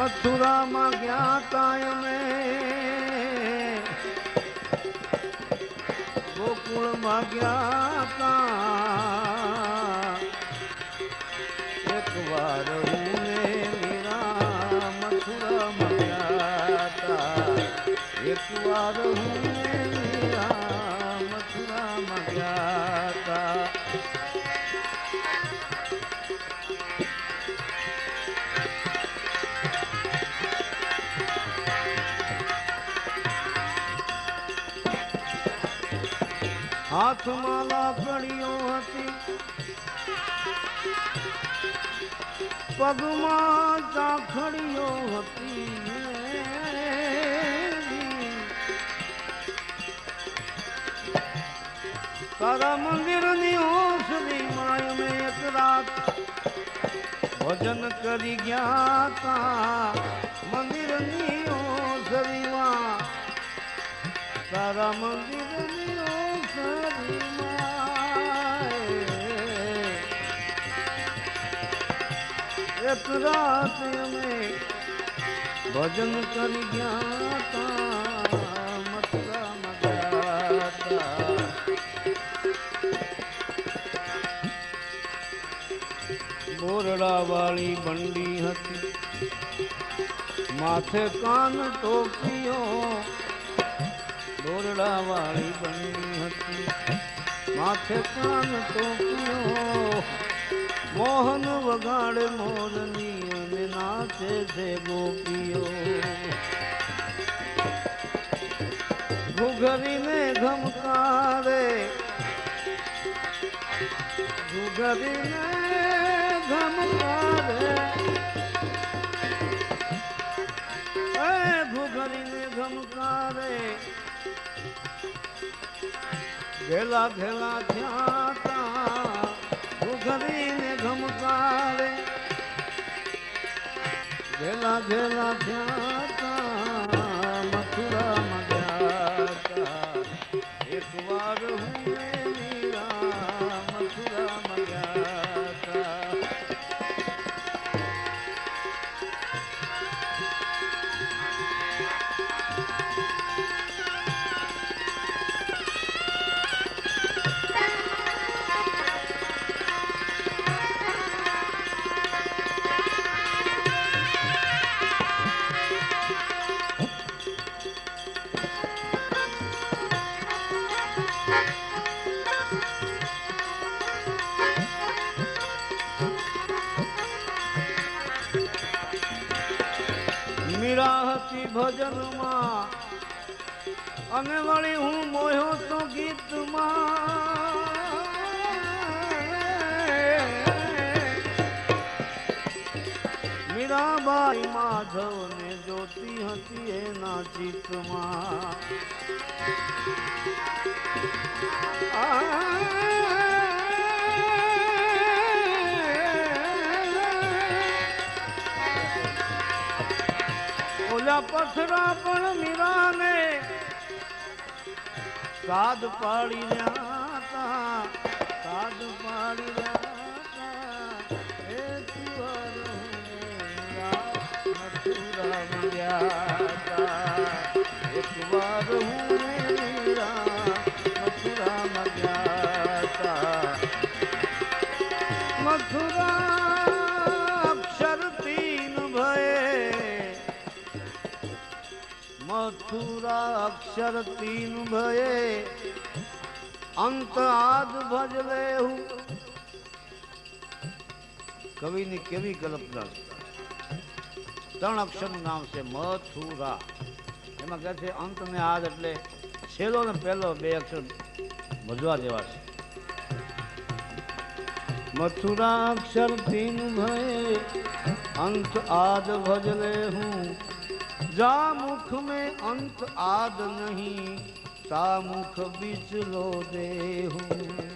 મથુરામાં ગયા અમે. ગોકુળમાં ગયા તા. એક વાર હું ને મીરા મથુરામાં ગયા તા. એક વાર હું હાથમાં લાકડીઓ હતી. પગમાં ચાખડીઓ હતી. તારા મંદિરની ઓસરી માય મેં એક રાત ભજન કરી ગયા તા. મંદિરની ઓસરીમાં તારા મંદિરની એક રાત અમે ભજન કરી ગયા તા મથુરામાં ગયા તા બોરડા વાળી બંડી હતી, માથે કાન ટોપીઓ બોરડા વાળી બંડી હતી, માથે કાન ટોપીઓ મોહન વગાડે મોરની અને નાચે છે ગોપીઓ. ઘુઘરીને ઘમકારે ઘુઘરીને ઘમકારે એ ઘુઘરીને ઘમકારે ભેલા ભેલા થયા તા ઘેલા ઘેલા થયા મીરા હતી ભજનમાં અને વળી હું મોહ્યો તો ગીતમાં. મીરાબાઈ માધવને જોતી હતી એના ચિત્તમાં ઓલા પથરા પણ મીરાને. સાદ પાડી રહ્યા સાદ પાડી રહ્યા એક વાર હું મથુરા મથુરા અક્ષર તીન ભયે. અંત આદ ભજલે હું. કવિની કેવી કલ્પના છે? ત્રણ અક્ષરનું નામ છે મથુરા. એમાં કહે છે અંત ને આદ એટલે છેલ્લો ને પહેલો બે અક્ષર ભજવા જેવા છે. મથુરા અક્ષર તીન ભય, અંત આદ ભજલે હું. जा मुख में अंत आद नहीं ता मुख बिचलो देहूँ